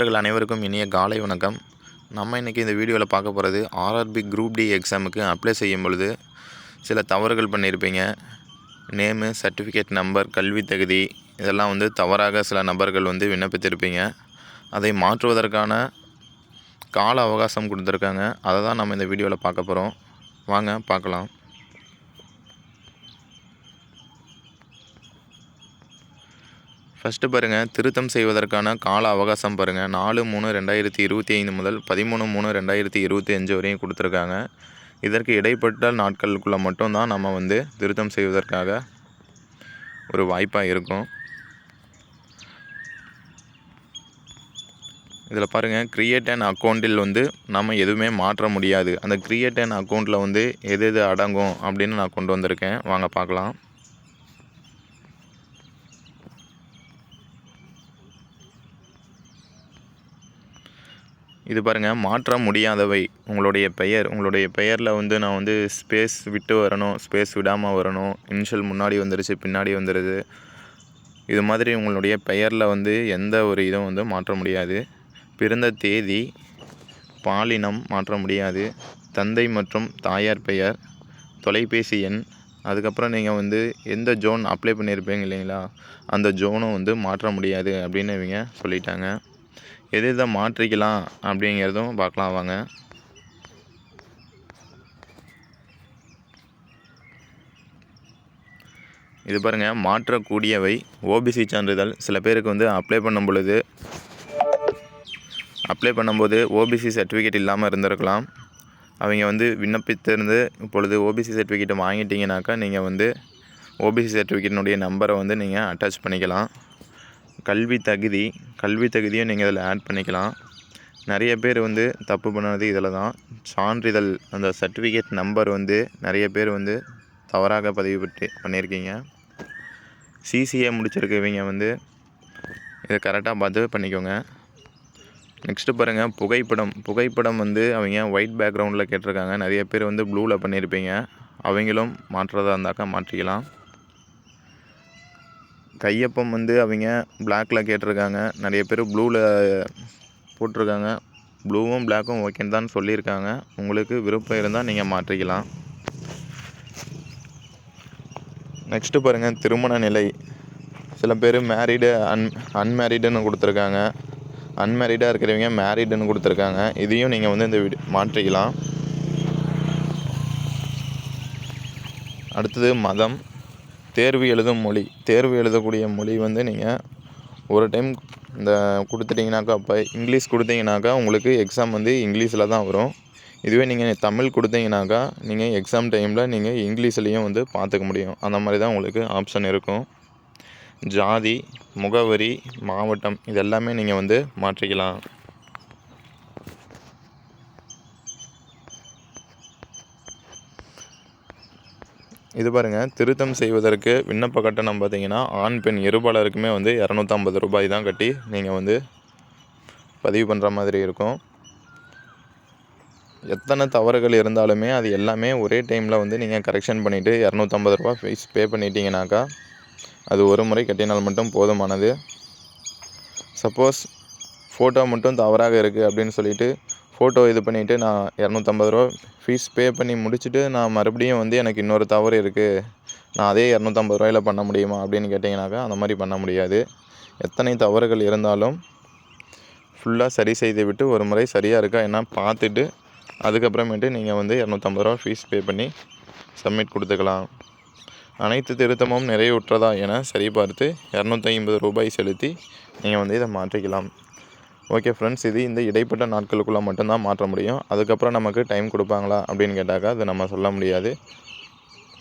நண்பர்கள் அனைவருக்கும் இனிய காலை வணக்கம். நம்ம இன்றைக்கி இந்த வீடியோவில் பார்க்க போகிறது ஆர்ஆர்பி குரூப் டி எக்ஸாமுக்கு அப்ளை செய்யும் பொழுது சில தவறுகள் பண்ணியிருப்பீங்க. நேமு சர்டிஃபிகேட் நம்பர் கல்வி தகுதி இதெல்லாம் வந்து தவறாக சில நபர்கள் வந்து விண்ணப்பித்திருப்பீங்க. அதை மாற்றுவதற்கான கால அவகாசம் கொடுத்துருக்காங்க. அதை தான் நம்ம இந்த வீடியோவில் பார்க்க போகிறோம் வாங்க பார்க்கலாம். ஃபஸ்ட்டு பாருங்கள் திருத்தம் செய்வதற்கான கால அவகாசம் பாருங்கள் நாலு மூணு ரெண்டாயிரத்தி இருபத்தி ஐந்து முதல் பதிமூணு மூணு ரெண்டாயிரத்தி இருபத்தி அஞ்சு வரையும் கொடுத்துருக்காங்க. இதற்கு இடைப்பட்ட நாட்களுக்குள்ளே மட்டும்தான் நம்ம வந்து திருத்தம் செய்வதற்காக ஒரு வாய்ப்பாக இருக்கும். இதில் பாருங்கள் க்ரியேட் அண்ட் அக்கௌண்ட்டில் வந்து நம்ம எதுவுமே மாற்ற முடியாது. அந்த க்ரியேட் அண்ட் அக்கௌண்ட்டில் வந்து எது எது அடங்கும் அப்படின்னு நான் கொண்டு வந்திருக்கேன். வாங்க பார்க்கலாம். இது பாருங்கள் மாற்ற முடியாதவை. உங்களுடைய பெயர் உங்களுடைய பெயரில் வந்து நான் வந்து ஸ்பேஸ் விட்டு வரணும் ஸ்பேஸ் விடாமல் வரணும். இனிஷியல் முன்னாடி வந்துருச்சு பின்னாடி வந்துடுது இது மாதிரி உங்களுடைய பெயரில் வந்து எந்த ஒரு இதுவும் வந்து மாற்ற முடியாது. பிறந்த தேதி பாலினம் மாற்ற முடியாது. தந்தை மற்றும் தாயார் பெயர் தொலைபேசி எண் அதுக்கப்புறம் நீங்கள் வந்து எந்த ஜோன் அப்ளை பண்ணியிருப்பீங்க இல்லைங்களா? அந்த ஜோனும் வந்து மாற்ற முடியாது அப்படின்னு இவங்க சொல்லிட்டாங்க. எது எதை மாற்றிக்கலாம் அப்படிங்கிறதும் பார்க்கலாம் வாங்க. இது பாருங்கள் மாற்றக்கூடியவை. ஓபிசி சான்றிதழ். சில பேருக்கு வந்து அப்ளை பண்ணும் பொழுது அப்ளை பண்ணும்போது ஓபிசி சர்டிஃபிகேட் இல்லாமல் இருந்திருக்கலாம். அவங்க வந்து விண்ணப்பித்திருந்து இப்பொழுது ஓபிசி சர்டிஃபிகேட்டை வாங்கிட்டீங்கனாக்கா நீங்கள் வந்து ஓபிசி சர்டிஃபிகேட்டினுடைய நம்பரை வந்து நீங்கள் அட்டாச் பண்ணிக்கலாம். கல்வி தகுதி கல்வி தகுதியும் நீங்கள் இதில் ஆட் பண்ணிக்கலாம். நிறைய பேர் வந்து தப்பு பண்ணது இதில் தான். சான்றிதழ் அந்த சர்டிஃபிகேட் நம்பர் வந்து நிறைய பேர் வந்து தவறாக பதிவு பட்டு பண்ணியிருக்கீங்க. சிசிஏ முடிச்சிருக்கவங்க வந்து இதை கரெக்டாக பார்த்து பண்ணிக்கோங்க. நெக்ஸ்ட்டு பாருங்கள் புகைப்படம். புகைப்படம் வந்து அவங்க ஒயிட் பேக்ரவுண்டில் கேட்டிருக்காங்க. நிறைய பேர் வந்து ப்ளூவில் பண்ணியிருப்பீங்க. அவங்களும் மாற்றுறதா இருந்தாக்கா மாற்றிக்கலாம். கையொப்பம் வந்து அவங்க பிளாக்கில் கேட்டிருக்காங்க. நிறைய பேர் ப்ளூவில் போட்டிருக்காங்க. ப்ளூவும் பிளாக்கும் ஓகேன்னு தான் சொல்லியிருக்காங்க. உங்களுக்கு விருப்பம் இருந்தால் நீங்கள் மாற்றிக்கலாம். நெக்ஸ்ட்டு பாருங்கள் திருமண நிலை. சில பேர் மேரீடு அன் அன்மேரீடுன்னு கொடுத்துருக்காங்க. அன்மேரீடாக இருக்கிறவங்க மேரீடுன்னு கொடுத்துருக்காங்க. இதையும் நீங்கள் வந்து இந்த வீடு மாற்றிக்கலாம். அடுத்தது மதம். தேர்வு எழுதும் மொழி தேர்வு எழுதக்கூடிய மொழி வந்து நீங்கள் ஒரு டைம் இந்த கொடுத்துட்டிங்கனாக்கா இப்போ இங்கிலீஷ் கொடுத்தீங்கனாக்கா உங்களுக்கு எக்ஸாம் வந்து இங்கிலீஷில் தான் வரும். இதுவே நீங்கள் தமிழ் கொடுத்தீங்கனாக்கா நீங்கள் எக்ஸாம் டைமில் நீங்கள் இங்கிலீஷ்லேயும் வந்து பார்த்துக்க முடியும். அந்த மாதிரி தான் உங்களுக்கு ஆப்ஷன் இருக்கும். ஜாதி முகவரி மாவட்டம் இதெல்லாமே நீங்கள் வந்து மாற்றிக்கலாம். இது பாருங்கள் திருத்தம் செய்வதற்கு விண்ணப்ப கட்டணம் பார்த்தீங்கன்னா ஆண் பெண் இருபாலருக்குமே வந்து இரநூத்தம்பது ரூபாய் தான் கட்டி நீங்கள் வந்து பதிவு பண்ணுற மாதிரி இருக்கும். எத்தனை தவறுகள் இருந்தாலுமே அது எல்லாமே ஒரே டைமில் வந்து நீங்கள் கரெக்ஷன் பண்ணிவிட்டு இரநூத்தம்பது ரூபா ஃபீஸ் பே பண்ணிட்டீங்கனாக்கா அது ஒரு முறை கட்டினால் மட்டும் போதுமானது. சப்போஸ் ஃபோட்டோ மட்டும் தவறாக இருக்குது அப்படின்னு சொல்லிவிட்டு ஃபோட்டோ இது பண்ணிவிட்டு நான் இரநூத்தம்பது ரூபா ஃபீஸ் பே பண்ணி முடிச்சுட்டு நான் மறுபடியும் வந்து எனக்கு இன்னொரு தவறு இருக்குது நான் அதே இரநூத்தம்பது ரூபாயில் பண்ண முடியுமா அப்படின்னு கேட்டிங்கனாக்கா அந்த மாதிரி பண்ண முடியாது. எத்தனை தவறுகள் இருந்தாலும் ஃபுல்லாக சரி செய்து விட்டு ஒரு முறை சரியாக இருக்கா என்ன பார்த்துட்டு அதுக்கப்புறமேட்டு நீங்கள் வந்து இரநூத்தம்பது ரூபா ஃபீஸ் பே பண்ணி சப்மிட் கொடுத்துக்கலாம். அனைத்து திருத்தமும் நிறைவுற்றதா என சரிபார்த்து இரநூத்தி ஐம்பது ரூபாய் செலுத்தி நீங்கள் வந்து இதை மாற்றிக்கலாம். ஓகே ஃப்ரெண்ட்ஸ் இது இந்த இடைப்பட்ட நாட்களுக்குள்ளே மட்டும்தான் மாற்ற முடியும். அதுக்கப்புறம் நமக்கு டைம் கொடுப்பாங்களா அப்படின்னு கேட்டாக்கா அது நம்ம சொல்ல முடியாது.